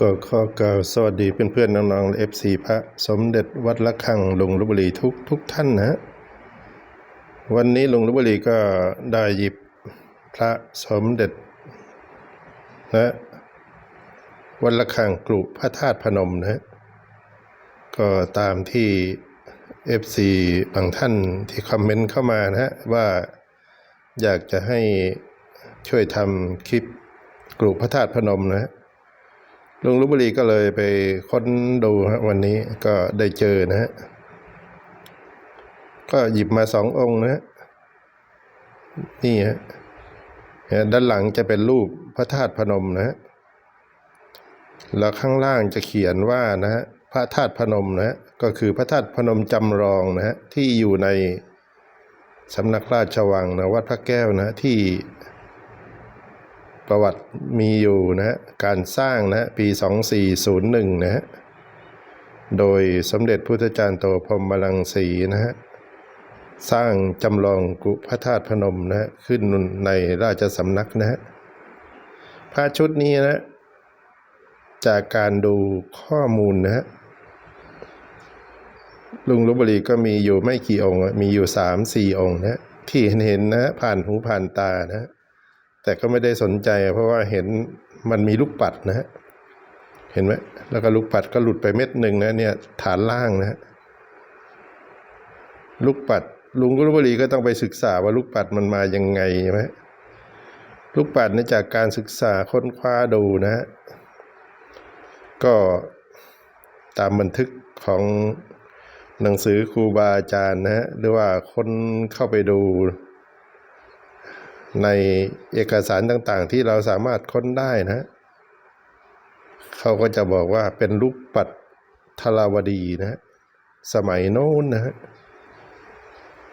ก็ขอกล่าวสวัสดีเพื่อนๆน้องๆเอฟซีพระสมเด็จวัดละคังหลวงลพบุรีทุกทุกท่านนะวันนี้หลวงลพบุรีก็ได้หยิบพระสมเด็จนะวัดละคังกรุพระธาตุพนมนะฮะก็ตามที่เอฟซีบางท่านที่คอมเมนต์เข้ามานะฮะว่าอยากจะให้ช่วยทำคลิปกรุพระธาตุพนมนะฮะ ลุงลพบุรีก็เลยไปค้นดูฮะวันนี้ก็ได้เจอนะฮะ ก็หยิบมาสององค์นะฮะ นี่ฮะด้านหลังจะเป็นรูปพระธาตุพนมนะฮะ แล้วข้างล่างจะเขียนว่านะฮะพระธาตุพนมนะฮะ ก็คือพระธาตุพนมจำลองนะฮะที่อยู่ในสำนักราชวังนะวัดพระแก้วนะที่ ประวัติมีอยู่นะฮะการสร้างนะฮะปี 2401 นะฮะโดยสมเด็จพุทธจารย์โตพรมลังสีนะฮะสร้างจำลองกุพระธาตุพนมนะฮะขึ้นในราชสำนักนะฮะพระชุดนี้นะจากการดูข้อมูลนะฮะลุงลพบุรีก็มีอยู่ไม่กี่องค์ มีอยู่สามสี่องค์นะฮะที่เห็นเห็นนะฮะผ่านหูผ่านตานะฮะ แต่ก็ไม่ได้สนใจ เพราะว่าเห็นมันมีลูกปัดนะฮะเห็นไหมแล้วก็ลูกปัดก็หลุดไปเม็ดหนึ่งนะเนี่ยฐานล่างนะฮะลูกปัดลุงกุลบุรีก็ต้องไปศึกษาว่าลูกปัดมันมายังไงใช่ไหมลูกปัดเนี่ยจากการศึกษาค้นคว้าดูนะฮะก็ตามบันทึกของหนังสือครูบาอาจารย์นะฮะหรือว่าคนเข้าไปดู ในเอกสารต่างๆ ที่เราสามารถค้นได้นะ เขาก็จะบอกว่าเป็นลูกปัดทราวดีนะ สมัยโน้นนะฮะ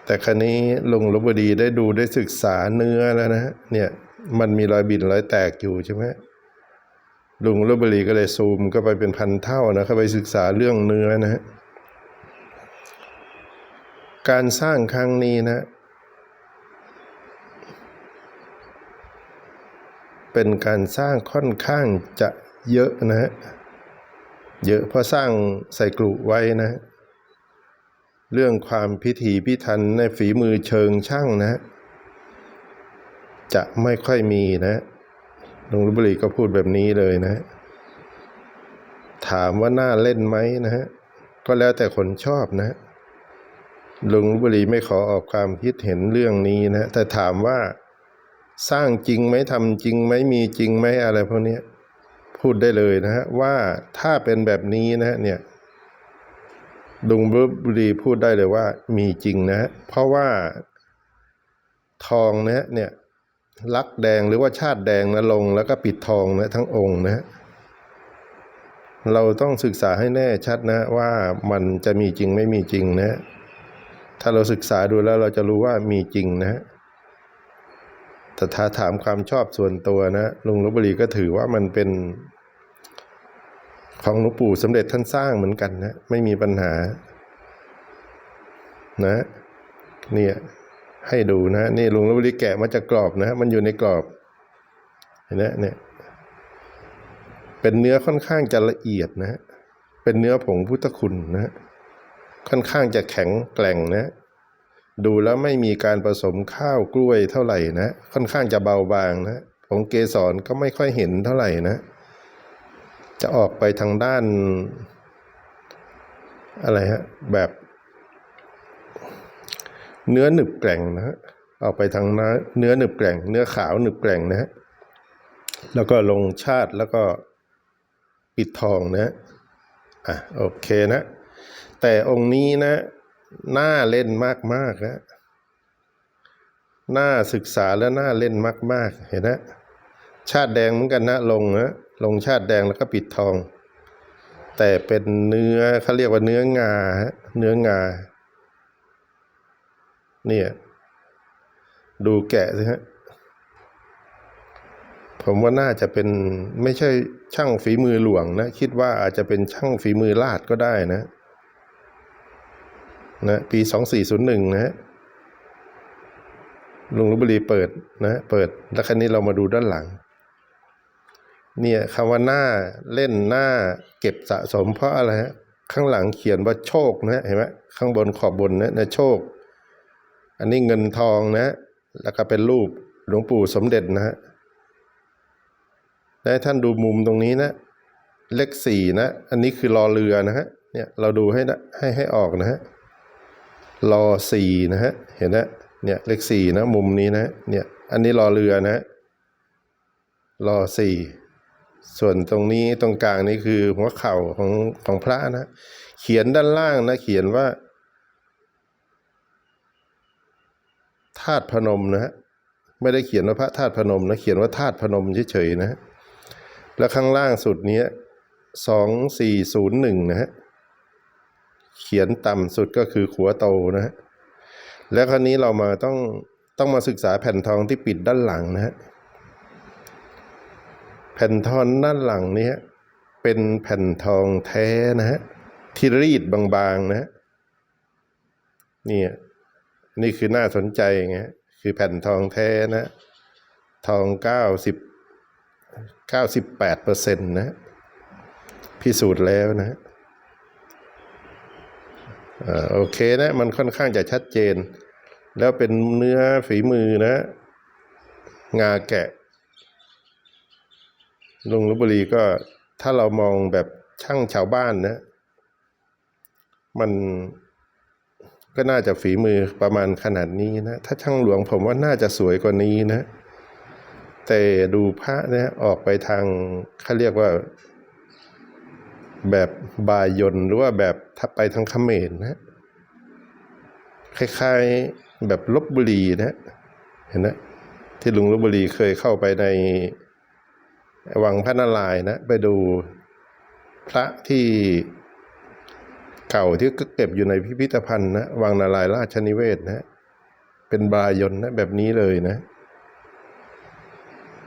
แต่ครั้นี้ลุงลบดีได้ดูได้ศึกษาเนื้อแล้วนะเนี่ยมันมีรอยบินรอยแตกอยู่ใช่ไหมลุงลบดีก็เลยซูมก็ไปเป็นพันเท่านะเข้าไปศึกษาเรื่องเนื้อนะฮะการสร้างครั้งนี้นะ เป็นการสร้างค่อนข้างจะเยอะนะฮะ เยอะเพราะสร้างใส่กรุไว้นะ เรื่องความพิถีพิถันในฝีมือเชิงช่างนะ จะไม่ค่อยมีนะฮะลุงรุบรีก็พูดแบบนี้เลยนะฮะถามว่าน่าเล่นไหมนะฮะ ก็แล้วแต่คนชอบนะฮะลุงรุบุรีไม่ขอออกความคิดเห็นเรื่องนี้นะ แต่ถามว่า สร้างจริงไหมทำจริงไหมมีจริงไหมอะไรพวกนี้พูดได้เลยนะฮะว่าถ้าเป็นแบบนี้นะฮะเนี่ยดุงบุรีพูดได้เลยว่ามีจริงนะฮะเพราะว่าทองนะฮะเนี่ยลักแดงหรือว่าชาติแดงนะลงแล้วก็ปิดทองนะทั้งองค์นะฮะเราต้องศึกษาให้แน่ชัดนะว่ามันจะมีจริงไม่มีจริงนะ ถ้าเราศึกษาดูแล้วเราจะรู้ว่ามีจริงนะ แต่ถ้าถามความชอบส่วนตัวนะลุงลบบุรีก็ถือว่ามันเป็น ของหลวงปู่สมเด็จท่านสร้างเหมือนกันนะ ไม่มีปัญหา นะ เนี่ย ให้ดูนะนี่ลุงลบบุรีแกะมาจากกรอบนะ มันอยู่ในกรอบเห็นไหมเนี่ย เป็นเนื้อค่อนข้างจะละเอียดนะเป็นเนื้อผงพุทธคุณนะค่อนข้างจะแข็งแกร่งนะ ดูแล้วไม่มีการผสมข้าวกล้วยเท่าไหร่นะ ค่อนข้างจะเบาบางนะของเกสรก็ไม่ค่อยเห็นเท่าไหร่นะ จะออกไปทางด้าน อะไรฮะ แบบ เนื้อหนึบแกร่งนะฮะออกไปทางเนื้อหนึบแกร่ง เนื้อขาวหนึบแกร่งนะฮะแล้วก็ลงชาติแล้วก็ปิดทองนะอะโอเคนะ แต่องค์นี้นะ น่าเล่นมากๆนะน่าศึกษาและน่าเล่นมาก ๆ เห็นนะชาติแดงเหมือนกันนะลงนะลงชาติแดงแล้วก็ปิดทอง แต่เป็นเนื้อเขาเรียกว่าเนื้องาเนื้องา เนี่ย ดูแกะสิฮะผมว่าน่าจะเป็นไม่ใช่ช่างฝีมือหลวงนะ คิดว่าอาจจะเป็นช่างฝีมือลาดก็ได้นะ นะปีสองสี่ศูนย์หนึ่งนะฮะลุงลพบุรีเปิดนะเปิดแล้วคันนี้เรามาดูด้านหลัง เนี่ยคำว่าหน้าเล่นหน้าเก็บสะสมเพราะอะไรฮะข้างหลังเขียนว่าโชคนะเห็นไหมข้างบนขอบบนนะนะโชค อันนี้เงินทองนะ แล้วก็เป็นรูปหลวงปู่สมเด็จนะฮะและให้ท่านดูมุมตรงนี้นะ เลขสี่นะ อันนี้คือรอเรือนะฮะเนี่ยเราดูให้ให้ให้ออกนะฮะ รอสี่นะฮะ เห็นนะเนี่ยเลขสี่นะมุมนี้นะเนี่ยอันนี้รอเรือนะรอสี่ส่วนตรงนี้ตรงกลางนี้คือหัวเข่าของของพระนะ เขียนด้านล่างนะ เขียนว่าธาตุพนมนะฮะไม่ได้เขียนว่าพระธาตุพนมนะ เขียนว่าธาตุพนมเฉยๆนะฮะแล้วข้างล่างสุดนี้สองสี่ศูนย์หนึ่งนะฮะ เขียนต่ำสุดก็คือขัวโตนะฮะแล้วคราวนี้เรามาต้องต้องมาศึกษาแผ่นทองที่ปิดด้านหลังนะฮะแผ่นทองด้านหลังนี้เป็นแผ่นทองแท้นะฮะที่รีดบางๆนะฮะนี่นี่คือน่าสนใจไงคือแผ่นทองแท้นะทองเก้าสิบเก้าสิบแปดเปอร์เซ็นต์นะพิสูจน์แล้วนะ โอเคนะ มันค่อนข้างจะชัดเจน แล้วเป็นเนื้อฝีมือนะ งาแกะลุงลบบุรีก็ถ้าเรามองแบบช่างชาวบ้านนะ มันก็น่าจะฝีมือประมาณขนาดนี้นะ ถ้าช่างหลวงผมว่าน่าจะสวยกว่านี้นะ แต่ดูพระเนี่ยออกไปทางเขาเรียกว่า แบบบายนหรือว่าแบบถ้าไปทางเขมรนะคล้ายๆแบบลบบุรีนะเห็นนะที่ลุงลบบุรีเคยเข้าไปในวังพระนารายณ์นะ ไปดูพระที่เก่าที่เก็บอยู่ในพิพิธภัณฑ์นะวังนารายราชนิเวศนะ เป็นบายนนะแบบนี้เลยนะ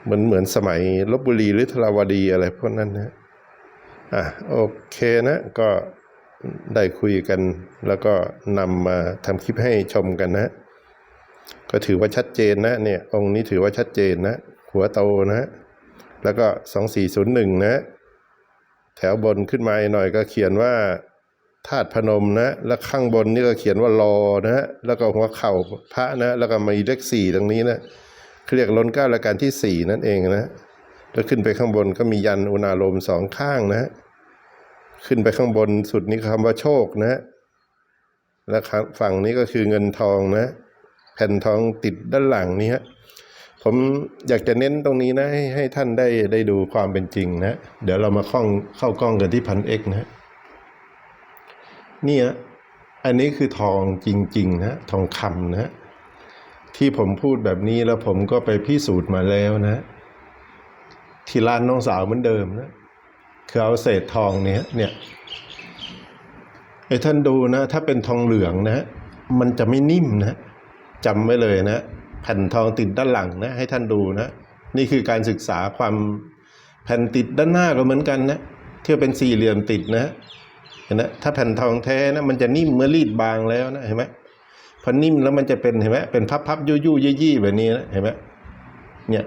เหมือนเหมือนสมัยลบบุรีหรือธราวดีอะไรพวกนั้นนะ อะโอเคนะก็ได้คุยกัน แล้วก็นำมาทำคลิปให้ชมกันนะ ก็ถือว่าชัดเจนนะเนี่ยองค์นี้ถือว่าชัดเจนนะ หัวโตนะ แล้วก็สองสี่ศูนย์หนึ่งนะ แถวบนขึ้นมาหน่อยก็เขียนว่าธาตุพนมนะ แล้วข้างบนนี่ก็เขียนว่ารอนะฮะ แล้วก็หัวเข่าพระนะ แล้วก็มีเลขสี่ตรงนี้นะเขาเรียกล้นเก้าและการที่สี่นั่นเองนะ แล้วขึ้นไปข้างบนก็มียันอุณาโลมสองข้างนะ ขึ้นไปข้างบนสุดนี้คำว่าโชคนะ และฝั่งนี้ก็คือเงินทองนะ แผ่นทองติดด้านหลังนี้ฮะผมอยากจะเน้นตรงนี้นะให้ให้ท่านได้ได้ดูความเป็นจริงนะ เดี๋ยวเรามาข้องเข้ากล้องกันที่พันเอกนะเนี่ยอันนี้คือทองจริงๆนะทองคำนะที่ผมพูดแบบนี้แล้วผมก็ไปพิสูจน์มาแล้วนะ ที่ร้านน้องสาวเหมือนเดิมนะ คือเอาเศษทองเนี้ยเนี่ยไอ้ท่านดูนะ ถ้าเป็นทองเหลืองนะ มันจะไม่นิ่มนะจำไว้เลยนะ แผ่นทองติดด้านหลังนะ ให้ท่านดูนะ นี่คือการศึกษาความแผ่นติดด้านหน้าก็เหมือนกันนะที่เป็นสี่เหลี่ยมติดนะเห็นไหมถ้าแผ่นทองแท้นะ มันจะนิ่มเมื่อรีดบางแล้วนะเห็นไหมพอนิ่มแล้วมันจะเป็นเห็นไหมเป็นพับพับยุยุยี่ยี่แบบนี้นะเห็นไหมเนี่ย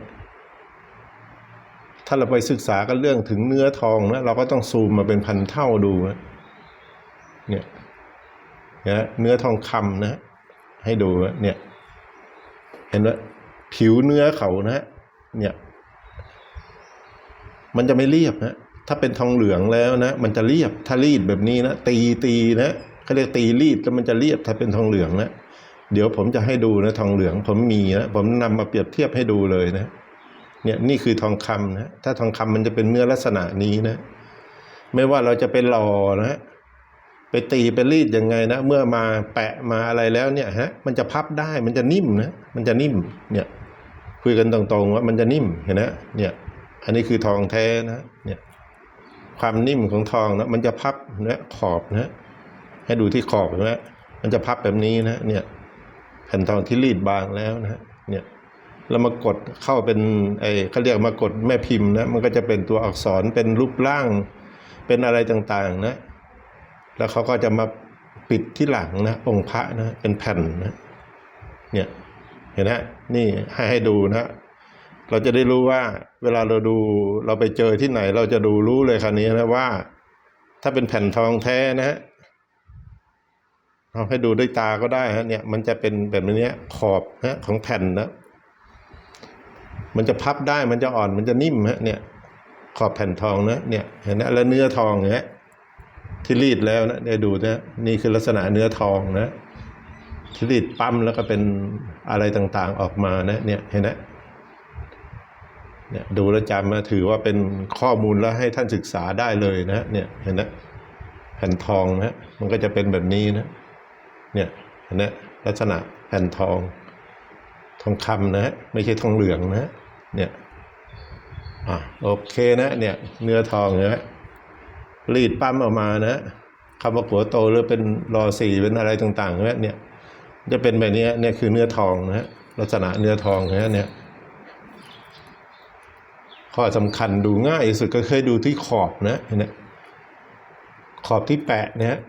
ถ้าเราไปศึกษากันเรื่องถึงเนื้อทองนะเราก็ต้องซูมมาเป็นพันเท่าดูนะเนี่ยนะเนื้อทองคำนะ ให้ดูนะเนี่ยเห็นไหมผิวเนื้อเขานะเนี่ย มันจะไม่เรียบนะถ้าเป็นทองเหลืองแล้วนะ มันจะเรียบถ้ารีดแบบนี้นะตีตีนะเขาเรียกตีรีดแล้วมันจะเรียบถ้าเป็นทองเหลืองนะเดี๋ยวผมจะให้ดูนะทองเหลืองผมมีนะผมนำมาเปรียบเทียบให้ดูเลยนะ เนี่ยนี่คือทองคำนะถ้าทองคำมันจะเป็นเนื้อลักษณะนี้นะ ไม่ว่าเราจะเป็นหล่อนะไปตีไปรีดยังไงนะ เมื่อมาแปะมาอะไรแล้วเนี่ยฮะมันจะพับได้มันจะนิ่มนะมันจะนิ่มเนี่ยคุยกันตรงๆว่ามันจะนิ่มเห็นนะเนี่ยอันนี้คือทองแท้นะเนี่ยความนิ่มของทองนะมันจะพับนะขอบนะให้ดูที่ขอบเห็นไหมมันจะพับแบบนี้นะเนี่ยแผ่นทองที่รีดบางแล้วนะเนี่ย แล้วมากดเข้าเป็นไอ้เขาเรียกมากดแม่พิมพ์นะมันก็จะเป็นตัวอักษรเป็นรูปร่างเป็นอะไรต่างๆนะ แล้วเขาก็จะมาปิดที่หลังนะองค์พระนะเป็นแผ่นนะเนี่ยเห็นนะนี่ให้ให้ดูนะ เราจะได้รู้ว่าเวลาเราดูเราไปเจอที่ไหน เราจะดูรู้เลยคันนี้นะว่า ถ้าเป็นแผ่นทองแท้นะฮะเอาให้ดูด้วยตาก็ได้ฮะเนี่ยมันจะเป็นแบบนี้ขอบนะของแผ่นนะ มันจะพับได้มันจะอ่อนมันจะนิ่มฮะเนี่ย ขอบแผ่นทองนะเนี่ยเห็นนะแล้วเนื้อทองเนี่ยที่รีดแล้วนะเนี่ยดูนะนี่คือลักษณะเนื้อทองนะที่รีดปั๊มแล้วก็เป็นอะไรต่างๆออกมานะ เนี่ยเห็นนะเนี่ยดูแล้วจำมาถือว่าเป็นข้อมูลแล้วให้ท่านศึกษาได้เลยนะเนี่ยเห็นนะแผ่นทองนะมันก็จะเป็นแบบนี้นะ เนี่ยเห็นนะลักษณะแผ่นทอง ทองคำนะฮะไม่ใช่ทองเหลืองนะ เนี่ยอะโอเคนะเนี่ย เนื้อทองนะรีดปั๊มออกมานะคำว่าหัวโตหรือเป็นรอสี่เป็นอะไรต่างๆนะเนี่ย จะเป็นแบบนี้เนี่ยคือเนื้อทองนะฮะลักษณะเนื้อทองนะเนี่ยข้อสำคัญดูง่ายที่สุดก็เคยดูที่ขอบนะเห็นไหขอบที่แปะเนี่ย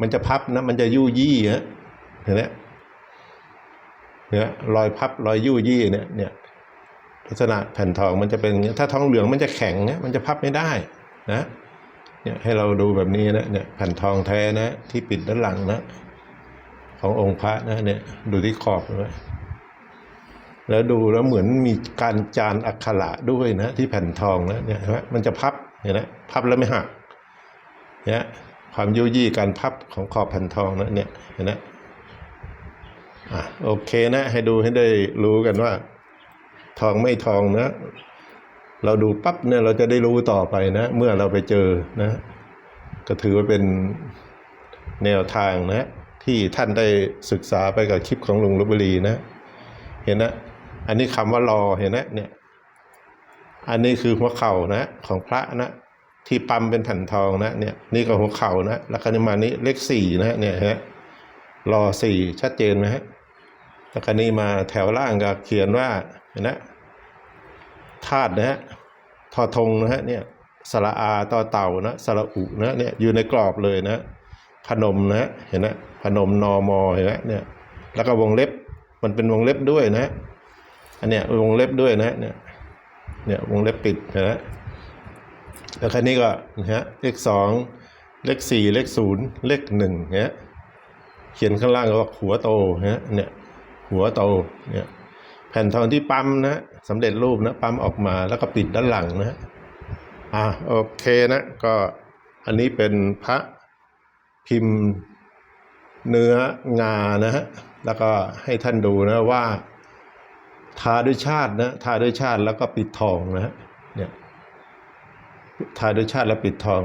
มันจะพับนะมันจะยู่ยี่ฮะเห็นไหม เนี่ยรอยพับรอยยู่ยี่เนี่ยเนี่ยลักษณะแผ่นทองมันจะเป็นอย่างนี้ถ้าทองเหลืองมันจะแข็งเนี่ยมันจะพับไม่ได้นะเนี่ยให้เราดูแบบนี้นะเนี่ยแผ่นทองแท้นะ ที่ปิดด้านหลังนะ ขององค์พระนะเนี่ยดูที่ขอบนะแล้วดูแล้วเหมือนมีการจานอักขระด้วยนะที่แผ่นทองนะเนี่ยเห็นไหมมันจะพับเห็นไหมพับแล้วไม่หักเนี่ยความยุ่ยี่การพับของขอบแผ่นทองนะเนี่ยเห็นไหม อะโอเคนะให้ดูให้ได้รู้กันว่า ทองไม่ทองนะ เราดูปั๊บเนี่ยเราจะได้รู้ต่อไปนะ เมื่อเราไปเจอนะ ก็ถือว่าเป็นแนวทางนะ ที่ท่านได้ศึกษาไปกับคลิปของลุงลบบุรีนะ เห็นนะ อันนี้คำว่ารอเห็นนะเนี่ย อันนี้คือหัวเข่านะของพระนะที่ปั๊มเป็นแผ่นทองนะเนี่ยนี่ก็หัวเข่านะแล้วก็นี่มานี้เลขสี่นะเนี่ยฮะรอสี่ชัดเจนไหมฮะ แล้วก็นี่มาแถวล่างก็เขียนว่าเห็นนะธาตุนะฮะทอทงนะฮะเนี่ยสระอาต่อเต่านะสระอุนะเนี่ยอยู่ในกรอบเลยนะพนมนะฮะเห็นนะพนมนอมอเห็นไหมเนี่ยแล้วก็วงเล็บมันเป็นวงเล็บด้วยนะอันเนี้ยวงเล็บด้วยนะเนี่ยเนี่ยวงเล็บปิดนะแล้วคันนี้ก็นะฮะเลขสองเลขสี่เลขศูนย์เลขหนึ่งเนี่ยเขียนข้างล่างก็ว่าหัวโตนะเนี่ย หัวโตเนี่ยแผ่นทองที่ปั๊มนะสำเร็จรูปนะปั๊มออกมาแล้วก็ปิดด้านหลังนะอ่าโอเคนะก็อันนี้เป็นพระพิมพ์เนื้องานะฮะแล้วก็ให้ท่านดูนะว่าทาด้วยชาตินะทาด้วยชาติแล้วก็ปิดทองนะฮะเนี่ยทาด้วยชาติแล้วปิดทอง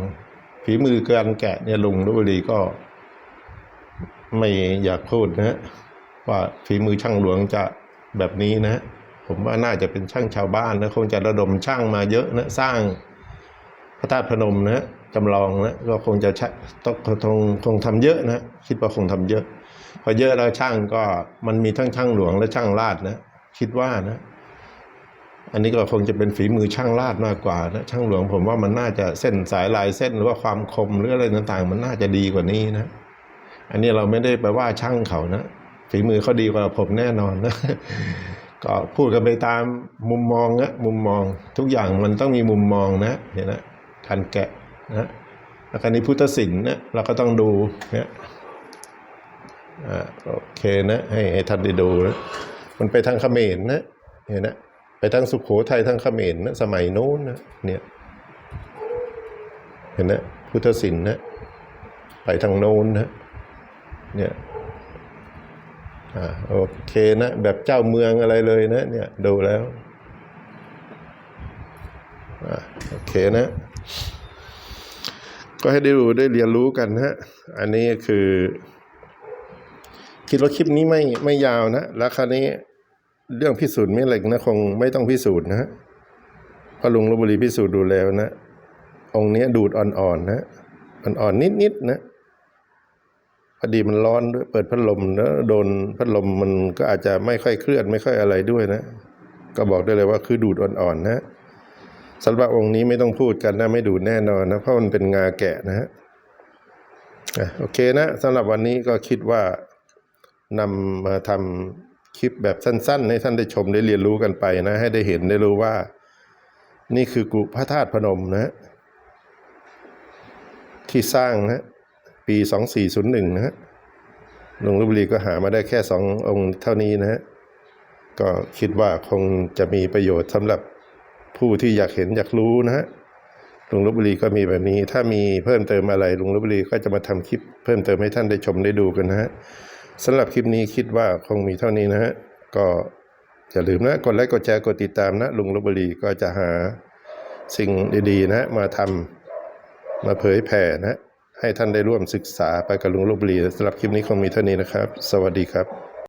ฝีมือการแกะเนี่ยลุงลพบุรีก็ไม่อยากพูดนะฮะ ว่าฝีมือช่างหลวงจะแบบนี้นะ ผมว่าน่าจะเป็นช่างชาวบ้านนะคงจะระดมช่างมาเยอะนะสร้างพระธาตุพนมนะจำลองนะก็คงจะต้องคงคงทำเยอะนะคิดว่าคงทำเยอะ พอเยอะแล้วช่างก็มันมีทั้งช่างหลวงและช่างลาดนะคิดว่านะอันนี้ก็คงจะเป็นฝีมือช่างลาดมากกว่านะช่างหลวงผมว่ามันน่าจะเส้นสายลายเส้นหรือว่าความคมหรืออะไรต่างๆ มันน่าจะดีกว่านี้นะ อันนี้เราไม่ได้ไปว่าช่างเขานะ ฝีมือเขาดีกว่าผมแน่นอนนะก็พูดกันไปตามมุมมองนะมุมมองทุกอย่างมันต้องมีมุมมองนะเห็นนะการแกะนะแล้วก็นี้พุทธศิลป์นะเราก็ต้องดูเนี่ยอ่าโอเคนะให้ให้ท่านได้ดูนะมันไปทางเขมรนะเห็นนะไปทางสุขโขทัยทางเขมรนะสมัยโน้นนะเนี่ยเห็นนะพุทธศิลป์นะไปทางโน้นนะเนี่ย อ่าโอเคนะ แบบเจ้าเมืองอะไรเลยนะเนี่ยดูแล้วอ่าโอเคนะ ก็ให้ได้รู้ได้เรียนรู้กันนะฮะอันนี้คือ คิดว่าคลิปนี้ไม่ไม่ยาวนะแล้วคราวนี้เรื่องพิสูจน์ไม่เหล็กนะคงไม่ต้องพิสูจน์นะฮะเพราะลุงลบบุรีพิสูจน์ดูแล้วนะ องค์นี้ดูดอ่อนๆนะอ่อนๆนิดๆนะ พอดีมันร้อนด้วยเปิดพัดลมแล้วโดนพัดลมมันก็อาจจะไม่ค่อยเคลื่อนไม่ค่อยอะไรด้วยนะ ก็บอกได้เลยว่าคือดูดอ่อนๆนะสำหรับองค์นี้ไม่ต้องพูดกันนะไม่ดูดแน่นอนนะเพราะมันเป็นงาแกะนะฮะโอเคนะสำหรับวันนี้ก็คิดว่านำมาทำคลิปแบบสั้น ๆ ให้ท่านได้ชมได้เรียนรู้กันไปนะ ให้ได้เห็นได้รู้ว่า นี่คือกุพระธาตุพนมนะ ที่สร้างนะ ปี 2401 นะฮะหลวงลพบุรีก็หามาได้แค่สององค์เท่านี้นะฮะก็คิดว่าคงจะมีประโยชน์สำหรับผู้ที่อยากเห็นอยากรู้นะฮะลุงลพบุรีก็มีแบบนี้ ถ้ามีเพิ่มเติมอะไรลุงลพบุรีก็จะมาทำคลิปเพิ่มเติมให้ท่านได้ชมได้ดูกันนะฮะสำหรับคลิปนี้คิดว่าคงมีเท่านี้นะฮะก็อย่าลืมนะกดไลค์กดแชร์กดติดตามนะลุงลพบุรีก็จะหาสิ่งดีๆนะมาทำมาเผยแผ่นะ ให้ท่านได้ร่วมศึกษาไปกับลุงลพบุรีสำหรับคลิปนี้คงมีเท่านี้นะครับ สวัสดีครับ